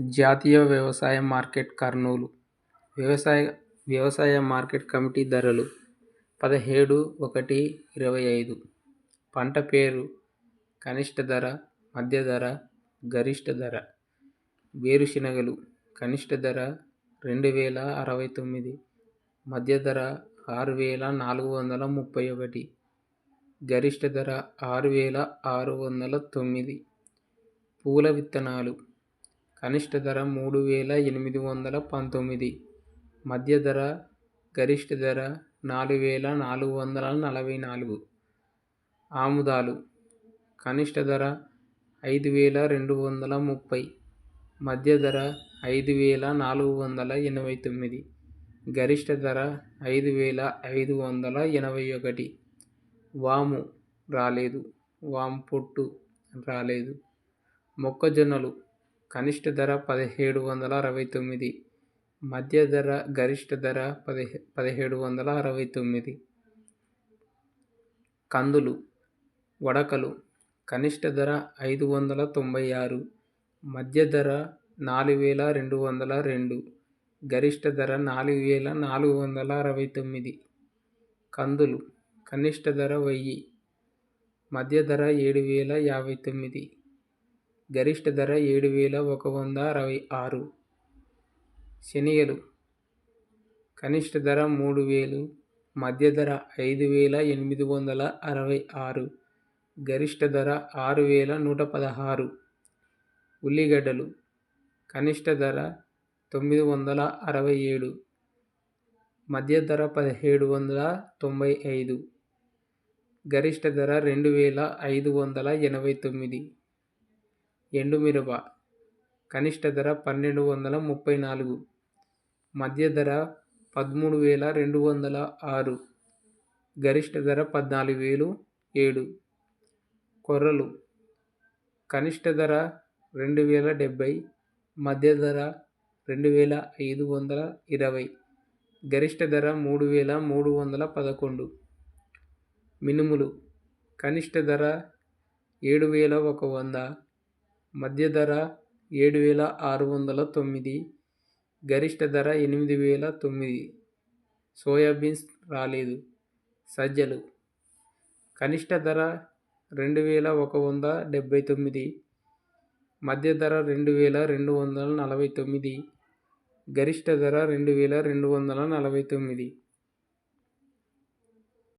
జాతీయ వ్యవసాయ మార్కెట్ కర్నూలు. వ్యవసాయ వ్యవసాయ మార్కెట్ కమిటీ ధరలు పదిహేడు ఒకటి ఇరవై ఐదు. పంట పేరు కనిష్ట ధర మధ్య ధర గరిష్ట ధర. వేరుశనగలు కనిష్ట ధర రెండు వేల అరవై తొమ్మిది. మధ్య ధర ఆరు వేల నాలుగు వందల ముప్పై ఒకటి. గరిష్ట ధర ఆరు వేల ఆరు వందల తొమ్మిది. పూల విత్తనాలు కనిష్ట ధర మూడు వేల ఎనిమిది వందల పంతొమ్మిది. మధ్య ధర గరిష్ట ధర నాలుగు వేల నాలుగు వందల నలభై నాలుగు. ఆముదాలు కనిష్ట ధర ఐదు వేల రెండు వందల ముప్పై. మధ్య ధర ఐదు వేల నాలుగు వందల ఎనభై తొమ్మిది. గరిష్ట ధర ఐదు వేల ఐదు వందల ఎనభై ఒకటి. వాము రాలేదు. వాము పొట్టు రాలేదు. మొక్కజొన్నలు కనిష్ట ధర పదిహేడు వందల అరవై తొమ్మిది మధ్య ధర గరిష్ట ధర పదిహే పదిహేడు వందల అరవై తొమ్మిది. కందులు వడకలు కనిష్ట ధర ఐదు వందల తొంభై ఆరు మధ్య ధర నాలుగు వేల రెండు వందల రెండు గరిష్ట ధర నాలుగు వేల నాలుగు వందల అరవై తొమ్మిది. కందులు కనిష్ట ధర వెయ్యి మధ్య ధర ఏడు వేల యాభై తొమ్మిది. గరిష్ట ధర ఏడు వేల ఒక వంద అరవై ఆరు. శనగలు. కనిష్ట ధర మూడు వేలు మధ్య ధర ఐదు వేల ఎనిమిది వందల అరవై ఆరు గరిష్ట ధర ఆరు వేల నూట పదహారు. ఉల్లిగడ్డలు. కనిష్ట ధర తొమ్మిది వందల అరవై ఏడు మధ్య ధర పదిహేడు వందల తొంభై ఐదు గరిష్ట ధర రెండు వేల ఐదు వందల ఎనభై తొమ్మిది. ఎండుమిరప కనిష్ట ధర పన్నెండు వందల ముప్పై నాలుగు. మధ్య ధర పదమూడు వేల రెండు వందల ఆరు. గరిష్ట ధర పద్నాలుగు వేలు ఏడు. కొర్రలు. కనిష్ట ధర రెండు వేల డెబ్భై. మధ్య ధర రెండు వేల ఐదు వందల ఇరవై. గరిష్ట ధర మూడు వేల మూడు వందల పదకొండు. మినుములు. కనిష్ట ధర ఏడు వేల ఒక వంద. మధ్య ధర ఏడు వేల ఆరు వందల తొమ్మిది గరిష్ట ధర ఎనిమిది వేల తొమ్మిది. సోయాబీన్స్ రాలేదు. సజ్జలు. కనిష్ట ధర రెండు వేల ఒక వంద డెబ్బై తొమ్మిది మధ్య ధర రెండు వేల రెండు వందల నలభై తొమ్మిది గరిష్ట ధర రెండు వేల రెండు వందల నలభై తొమ్మిది.